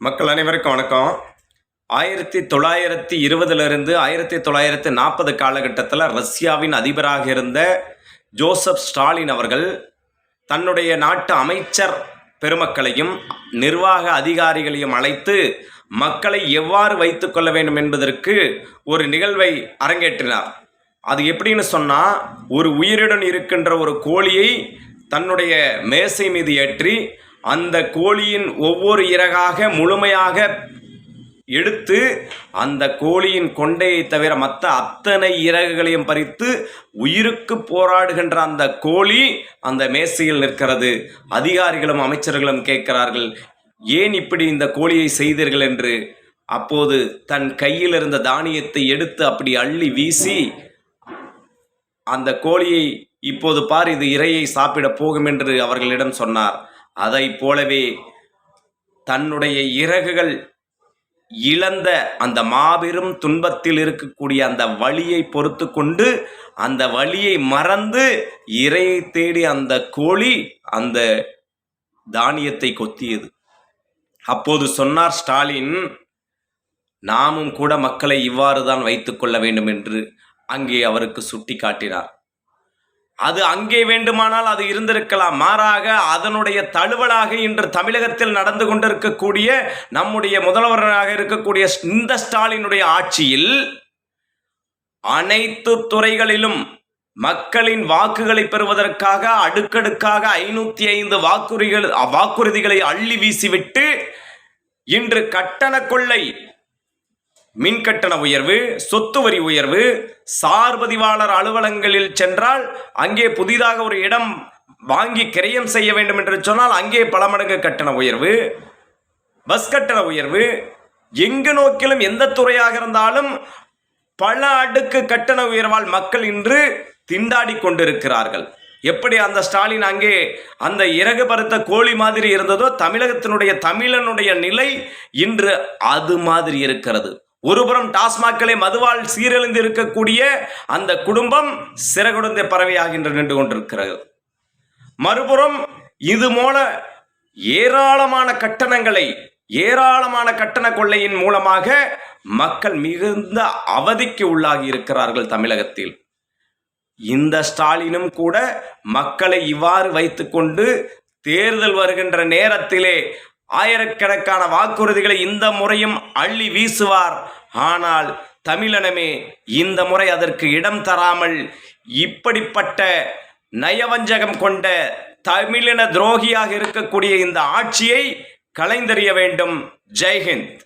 மக்கள் அனைவருக்கும் வணக்கம். ஆயிரத்தி தொள்ளாயிரத்தி இருபதுலேருந்து ஆயிரத்தி தொள்ளாயிரத்தி நாற்பது காலகட்டத்தில் ரஷ்யாவின் அதிபராக இருந்த ஜோசப் ஸ்டாலின் அவர்கள் தன்னுடைய நாட்டு அமைச்சர் பெருமக்களையும் நிர்வாக அதிகாரிகளையும் அழைத்து மக்களை எவ்வாறு வைத்துக்கொள்ள வேண்டும் என்பதற்கு ஒரு நிகழ்வை அரங்கேற்றினார். அது எப்படின்னு சொன்னால் ஒரு உயிருடன் இருக்கின்ற ஒரு கோழியை தன்னுடைய மேசை மீது ஏற்றி அந்த கோழியின் ஒவ்வொரு இறகாக முழுமையாக எடுத்து அந்த கோழியின் கொண்டையை தவிர மற்ற அத்தனை இறகுகளையும் பறித்து உயிருக்கு போராடுகின்ற அந்த கோழி அந்த மேசையில் நிற்கிறது. அதிகாரிகளும் அமைச்சர்களும் கேட்கிறார்கள் ஏன் இப்படி இந்த கோழியை செய்தீர்கள் என்று? அப்போது தன் கையில் இருந்த தானியத்தை எடுத்து அப்படி அள்ளி வீசி அந்த கோழியை இப்போது பார் இது இரையை சாப்பிட போகும் என்று அவர்களிடம் சொன்னார். அதைப் போலவே தன்னுடைய இறகுகள் இழந்த அந்த மாபெரும் துன்பத்தில் இருக்கக்கூடிய அந்த வழியை பொறுத்து கொண்டு அந்த வழியை மறந்து இறையை தேடி அந்த கோழி அந்த தானியத்தை கொத்தியது. அப்போது சொன்னார் ஸ்டாலின் நாமும் கூட மக்களை இவ்வாறு தான் வைத்துக்கொள்ள வேண்டும் என்று அங்கே அவருக்கு சுட்டி காட்டினார் அது அங்கே வேண்டுமானால் அது இருந்திருக்கலாம். மாறாக அதனுடைய தழுவலாக இன்று தமிழகத்தில் நடந்து கொண்டிருக்கக்கூடிய நம்முடைய முதல்வராக இருக்கக்கூடிய இந்த ஸ்டாலினுடைய ஆட்சியில் அனைத்து துறைகளிலும் மக்களின் வாக்குகளை பெறுவதற்காக அடுக்கடுக்காக ஐநூத்தி ஐந்து வாக்குறுதிகள் வாக்குறுதிகளை அள்ளி வீசிவிட்டு இன்று கட்டண கொள்ளை மின் கட்டண உயர்வு சொத்து வரி உயர்வு சார்பதிவாளர் அலுவலகங்களில் சென்றால் அங்கே புதிதாக ஒரு இடம் வாங்கி கிரயம் செய்ய வேண்டும் என்று சொன்னால் அங்கே பல மடங்கு கட்டண உயர்வு. பஸ் கட்டண உயர்வு எங்கு நோக்கிலும் எந்த துறையாக இருந்தாலும் பல அடுக்கு கட்டண உயர்வால் மக்கள் இன்று திண்டாடி கொண்டிருக்கிறார்கள். எப்படி அந்த ஸ்டாலின் அங்கே அந்த இறகு பருத்த கோழி மாதிரி இருந்ததோ தமிழகத்தினுடைய தமிழனுடைய நிலை இன்று அது மாதிரி இருக்கிறது. ஒருபுறம் டாஸ்மாக்களை மதுவால் சீரழிந்து இருக்கக்கூடிய அந்த குடும்பம் சிறகுடந்தை பறவையாகின்ற நின்று கொண்டிருக்கிறது. மறுபுறம் இது போல ஏராளமான கட்டணங்களை ஏராளமான கட்டண கொள்ளையின் மூலமாக மக்கள் மிகுந்த அவதிக்கு உள்ளாகி இருக்கிறார்கள் தமிழகத்தில். இந்த ஸ்டாலினும் கூட மக்களை இவ்வாறு வைத்துக்கொண்டு தேர்தல் வருகின்ற நேரத்திலே ஆயிரக்கணக்கான வாக்குறுதிகளை இந்த முறையும் அள்ளி வீசுவார். ஆனால் தமிழனமே இந்த முறை அதற்கு இடம் தராமல் இப்படிப்பட்ட நயவஞ்சகம் கொண்ட தமிழின துரோகியாக இருக்கக்கூடிய இந்த ஆட்சியை கலைந்தறிய வேண்டும். ஜெய்ஹிந்த்.